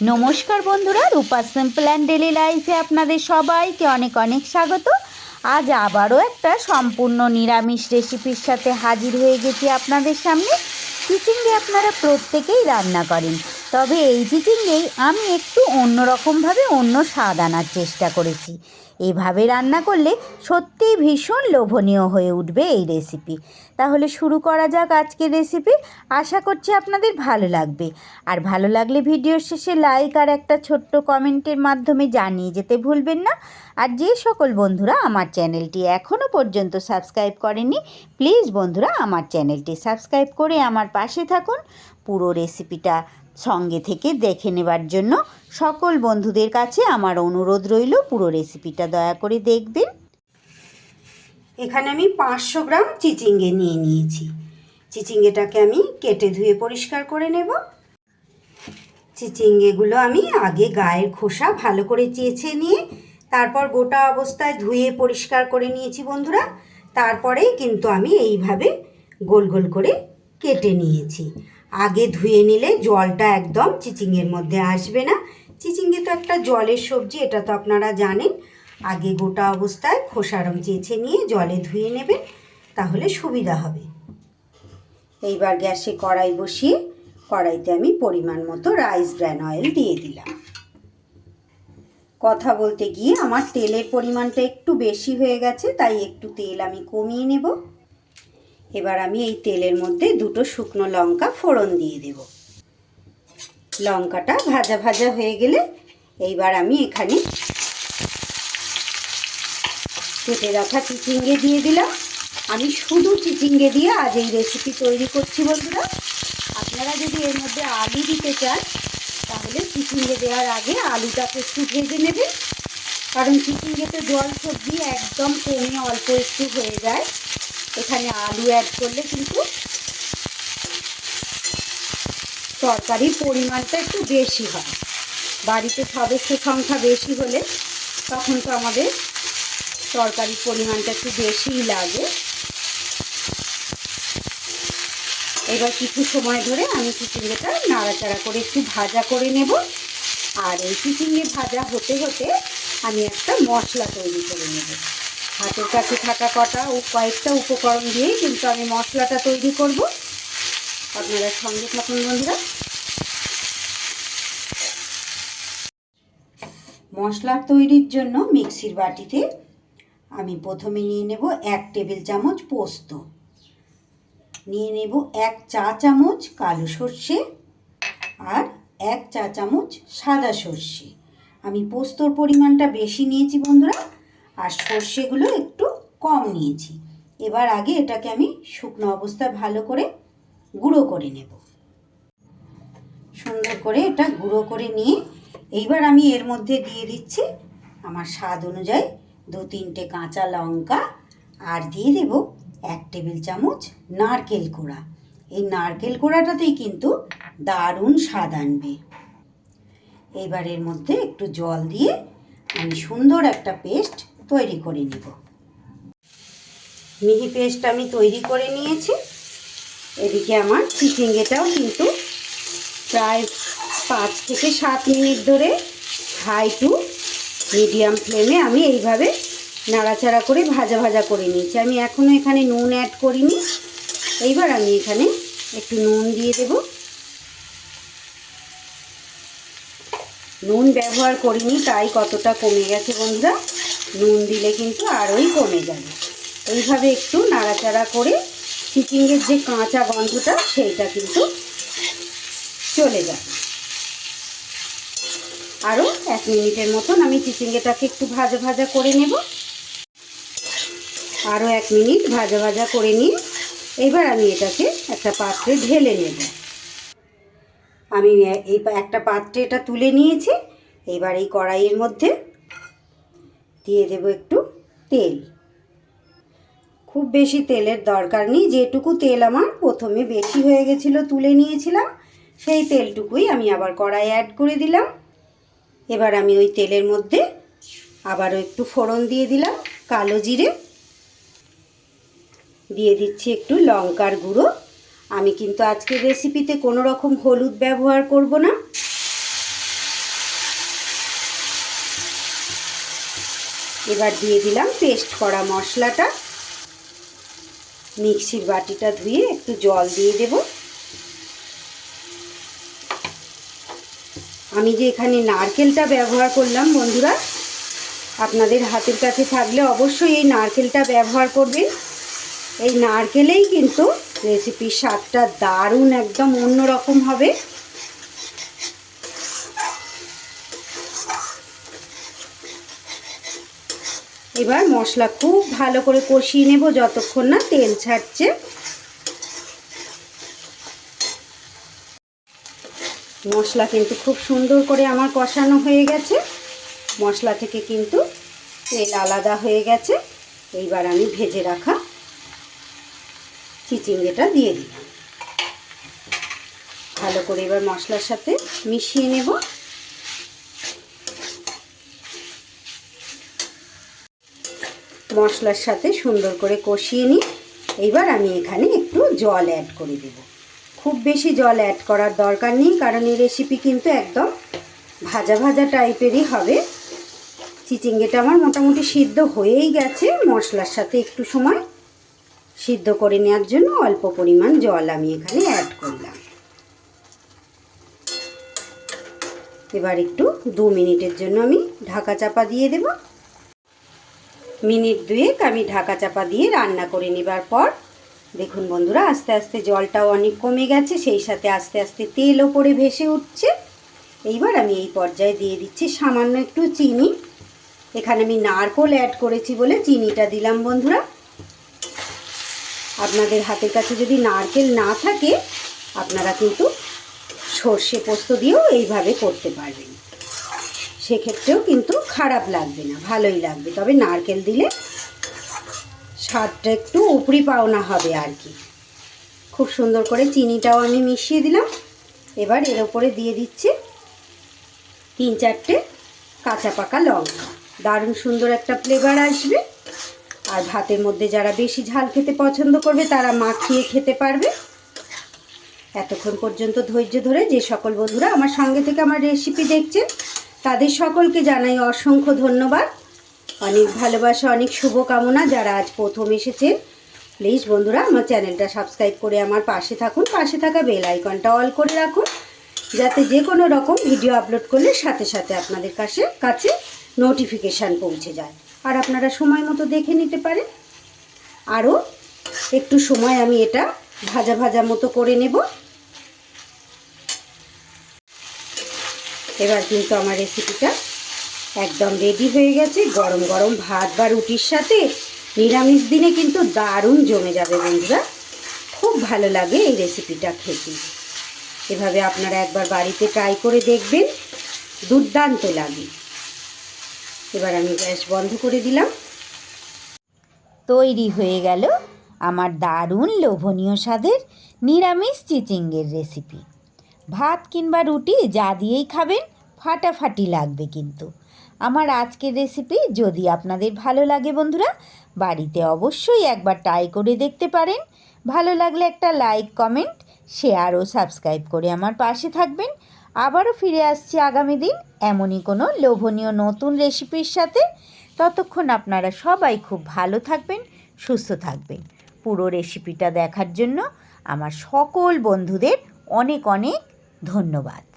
নমস্কার বন্ধুরা, রূপা simple and daily লাইফে আপনাদের সবাইকে অনেক অনেক স্বাগত। আজ আবারও একটা সম্পূর্ণ নিরামিষ রেসিপির সাথে হাজির হয়ে গেছি আপনাদের সামনে। কিচিংয়ে আপনারা প্রত্যেকেই রান্না করেন। তবে এই চিচিঙ্গেই আমি একটু অন্যরকমভাবে অন্য স্বাদ আনার চেষ্টা করেছি। এভাবে রান্না করলে সত্যিই ভীষণ লোভনীয় হয়ে উঠবে এই রেসিপি তাহলে শুরু করা যাক আজকের রেসিপি আশা করছি আপনাদের ভালো লাগবে। আর ভালো লাগলে ভিডিওর শেষে লাইক আর একটা ছোট্ট কমেন্টের মাধ্যমে জানিয়ে যেতে ভুলবেন না। আর যে সকল বন্ধুরা আমার চ্যানেলটি এখনও পর্যন্ত সাবস্ক্রাইব করেনি প্লিজ বন্ধুরা আমার চ্যানেলটি সাবস্ক্রাইব করে আমার পাশে থাকুন। পুরো রেসিপিটা সঙ্গে থেকে দেখে নেবার জন্য সকল বন্ধুদের কাছে আমার অনুরোধ রইল, পুরো রেসিপিটা দয়া করে দেখবেন। এখানে আমি পাঁচশো গ্রাম চিচিঙ্গে নিয়ে নিয়েছি। চিচিঙ্গেটাকে আমি কেটে ধুয়ে পরিষ্কার করে নেব। চিচিঙ্গেগুলো আমি আগে গায়ের খোসা ভালো করে চেঁচে নিয়ে তারপর গোটা অবস্থায় ধুয়ে পরিষ্কার করে নিয়েছি বন্ধুরা। তারপরেই কিন্তু আমি এইভাবে গোল গোল করে কেটে নিয়েছি। আগে ধুয়ে নিলে জলটা একদম চিচিঙ্গের মধ্যে আসবে না। চিচিঙ্গে তো একটা জলের সবজি, এটা তো আপনারা জানেন। আগে গোটা অবস্থায় খোসারম চেঁচে নিয়ে জলে ধুয়ে নেবেন, তাহলে সুবিধা হবে। এইবার গ্যাসে কড়াই বসিয়ে কড়াইতে আমি পরিমাণ মতো রাইস ব্র্যান অয়েল দিয়ে দিলাম। কথা বলতে গিয়ে আমার তেলের পরিমাণটা একটু বেশি হয়ে গেছে, তাই একটু তেল আমি কমিয়ে নেব। এবার আমি এই তেলের মধ্যে দুটো শুকনো লঙ্কা ফোড়ন দিয়ে দেব। লঙ্কাটা ভাজা ভাজা হয়ে গেলে এইবার আমি এখানে কেটে রাখা চিচিঙ্গে দিয়ে দিলাম। আমি শুধু চিচিঙ্গে দিয়ে আজ এই রেসিপি তৈরি করছি বন্ধুরা। আপনারা যদি এর মধ্যে আলু দিতে চান, তাহলে চিচিঙ্গে দেওয়ার আগে আলুটাকে একটু ভেজে নেবেন। কারণ চিচিঙ্গেতে জল সবজি একদম কমে অল্প একটু হয়ে যায়। এখানে আলু অ্যাড করলে কিন্তু তরকারির পরিমাণটা একটু বেশি হয়। বাড়িতে সদস্য সংখ্যা বেশি হলে তখন তো আমাদের তরকারির পরিমাণটা একটু বেশিই লাগে। এবার কিছু সময় ধরে আমি চিচিঙ্গেটা নাড়াচাড়া করে একটু ভাজা করে নেব। আর এই চিচিঙ্গে ভাজা হতে হতে আমি একটা মশলা তৈরি করে নেব। হাতের কাছে থাকা কটা ও কয়েকটা উপকরণ দিয়েই কিন্তু আমি মশলাটা তৈরি করব। আপনারা সঙ্গে থাকুন বন্ধুরা। মশলা তৈরির জন্য মিক্সির বাটিতে আমি প্রথমে নিয়ে নেব এক টেবিল চামচ পোস্ত। নিয়ে নেব এক চা চামচ কালো সর্ষে আর এক চা চামচ সাদা সর্ষে। আমি পোস্তর পরিমাণটা বেশি নিয়েছি বন্ধুরা। আর সর্ষেগুলো একটু কম নিয়েছি। এবার আগে এটাকে আমি শুকনো অবস্থায় ভালো করে গুঁড়ো করে নেব। সুন্দর করে এটা গুঁড়ো করে নিয়ে এইবার আমি এর মধ্যে দিয়ে দিচ্ছি আমার স্বাদ অনুযায়ী দু তিনটে কাঁচা লঙ্কা আর দিয়ে দেব এক টেবিল চামচ নারকেল কোড়া। এই নারকেল কোড়াটাতেই কিন্তু দারুণ স্বাদ আনবে। এবার এর মধ্যে একটু জল দিয়ে আমি সুন্দর একটা পেস্ট তৈরি করে নেব। মিহি পেস্ট আমি তৈরি করে নিয়েছি। এদিকে আমার চিচিঙ্গেটাও কিন্তু প্রায় পাঁচ থেকে সাত মিনিট ধরে হাই টু মিডিয়াম ফ্লেমে আমি এইভাবে নাড়াচাড়া করে ভাজা ভাজা করে নিয়েছি। আমি এখনও এখানে নুন অ্যাড করিনি। এইবার আমি এখানে একটু নুন দিয়ে দেব। নুন ব্যবহার করিনি, তাই কতটা কমে গেছে বন্ধুরা। নুন দিলে কিন্তু আরোই কমে যাবে এইভাবে একটু নাড়াচাড়া করে চিচিঙ্গের যে কাঁচা গন্ধটা, সেইটা কিন্তু চলে যাবে আরও এক মিনিটের মতন আমি চিচিঙ্গেটাকে একটু ভাজা ভাজা করে নেব। আরও এক মিনিট ভাজা ভাজা করে নিয়ে এবার আমি এটাকে একটা পাত্রে ঢেলে নেব। আমি এই একটা পাত্রে এটা তুলে নিয়েছি। এবার এই কড়াইয়ের মধ্যে দিয়ে দেব একটু তেল। খুব বেশি তেলের দরকার নেই, যেটুকু তেল আমার প্রথমে বেশি হয়ে গেছিল তুলে নিয়েছিলাম, সেই তেলটুকুই আমি আবার কড়াই অ্যাড করে দিলাম। এবার আমি ওই তেলের মধ্যে আবারও একটু ফোড়ন দিয়ে দিলাম, কালো জিরে। দিয়ে দিচ্ছি একটু লঙ্কার গুঁড়ো। আমি কিন্তু আজকের রেসিপিতে কোনো রকম হলুদ ব্যবহার করব না। এবার দিয়ে দিলাম পেস্ট করা মশলাটা। মিক্সির বাটিটা ধুয়ে একটু জল দিয়ে দেব। আমি যে এখানে নারকেলটা ব্যবহার করলাম বন্ধুরা, আপনাদের হাতের কাছে থাকলে অবশ্যই এই নারকেলটা ব্যবহার করবেন। এই নারকেলেই কিন্তু রেসিপির স্বাদটা দারুণ, একদম অন্যরকম হবে। এবার মশলা খুব ভালো করে কষিয়ে নেব যতক্ষণ না তেল ছাড়ছে। মশলা কিন্তু খুব সুন্দর করে আমার কষানো হয়ে গেছে। মশলা থেকে কিন্তু তেল আলাদা হয়ে গেছে। এইবার আমি ভেজে রাখা চিচিঙ্গেটা দিয়ে দিলাম। ভালো করে এবার মশলার সাথে মিশিয়ে নেব। মশলার সাথে সুন্দর করে কষিয়ে নিই। এইবার আমি এখানে একটু জল অ্যাড করে দেব। খুব বেশি জল অ্যাড করার দরকার নেই, কারণ এই রেসিপি কিন্তু একদম ভাজা ভাজা টাইপেরই হবে। চিচিঙ্গেটা আমার মোটামুটি সিদ্ধ হয়েই গেছে। মশলার সাথে একটু সময় সিদ্ধ করে নেওয়ার জন্য অল্প পরিমাণ জল আমি এখানে অ্যাড করলাম। এবার একটু দু মিনিটের জন্য আমি ঢাকা চাপা দিয়ে দেব। মিনিট দুয়েক আমি ঢাকা চাপা দিয়ে রান্না করে নেবার পর, দেখুন বন্ধুরা, আস্তে আস্তে জলটাও অনেক কমে গেছে, সেই সাথে আস্তে আস্তে তেল ওপরে ভেসে উঠছে। এইবার আমি এই পর্যায়ে দিয়ে দিচ্ছি সামান্য একটু চিনি। এখানে আমি নারকোল অ্যাড করেছি বলে চিনিটা দিলাম বন্ধুরা। আপনাদের হাতের কাছে যদি নারকেল না থাকে, আপনারা কিন্তু সর্ষে পোস্ত দিয়েও এইভাবে করতে পারবেন। সেক্ষেত্রেও কিন্তু খারাপ লাগবে না, ভালোই লাগবে। তবে নারকেল দিলে স্বাদটা একটু উপরি পাওনা হবে আর কি। খুব সুন্দর করে চিনিটাও আমি মিশিয়ে দিলাম। এবার এর ওপরে দিয়ে দিচ্ছি তিন চারটে কাঁচা পাকা লঙ্কা। দারুণ সুন্দর একটা ফ্লেভার আসবে। আর ভাতের মধ্যে যারা বেশি ঝাল খেতে পছন্দ করবে, তারা মাখিয়ে খেতে পারবে। এতক্ষণ পর্যন্ত ধৈর্য ধরে যে সকল বন্ধুরা আমার সঙ্গে থেকে আমার রেসিপি দেখছেন তাদের সকলকে জানাই অসংখ্য ধন্যবাদ। অনেক ভালোবাসা, অনেক শুভকামনা যারা আজ প্রথম এসেছেন। প্লিজ বন্ধুরা, আমার চ্যানেলটা সাবস্ক্রাইব করে আমার পাশে থাকুন। পাশে থাকা বেল আইকনটা অল করে রাখুন। যাতে যে কোনো রকম ভিডিও আপলোড করলে সাথে সাথে আপনাদের কাছে কাছে নোটিফিকেশান পৌঁছে যায়। আর আপনারা সময় মতো দেখে নিতে পারেন। আরও একটু সময় আমি এটা ভাজা ভাজা মতো করে নেব। এবার কিন্তু আমার রেসিপিটা একদম রেডি হয়ে গেছে। গরম গরম ভাত বা রুটির সাথে নিরামিষ দিনে কিন্তু দারুণ জমে যাবে বন্ধুরা। খুব ভালো লাগে এই রেসিপিটা খেতে। এভাবে আপনারা একবার বাড়িতে ট্রাই করে দেখবেন, দুর্দান্ত লাগে। এবার আমি গ্যাস বন্ধ করে দিলাম। তৈরি হয়ে গেল আমার দারুণ লোভনীয় স্বাদের নিরামিষ চিচিঙ্গের রেসিপি ভাত কিংবা রুটি যা দিয়েই খাবেন, ফাটাফাটি লাগবে কিন্তু। আমার আজকের রেসিপি যদি আপনাদের ভালো লাগে বন্ধুরা, বাড়িতে অবশ্যই একবার ট্রাই করে দেখতে পারেন। ভালো লাগলে একটা লাইক কমেন্ট শেয়ার ও সাবস্ক্রাইব করে আমার পাশে থাকবেন। আবারও ফিরে আসছি আগামী দিন এমনই কোনো লোভনীয় নতুন রেসিপির সাথে। ততক্ষণ আপনারা সবাই খুব ভালো থাকবেন, সুস্থ থাকবেন। পুরো রেসিপিটা দেখার জন্য আমার সকল বন্ধুদের অনেক অনেক ধন্যবাদ।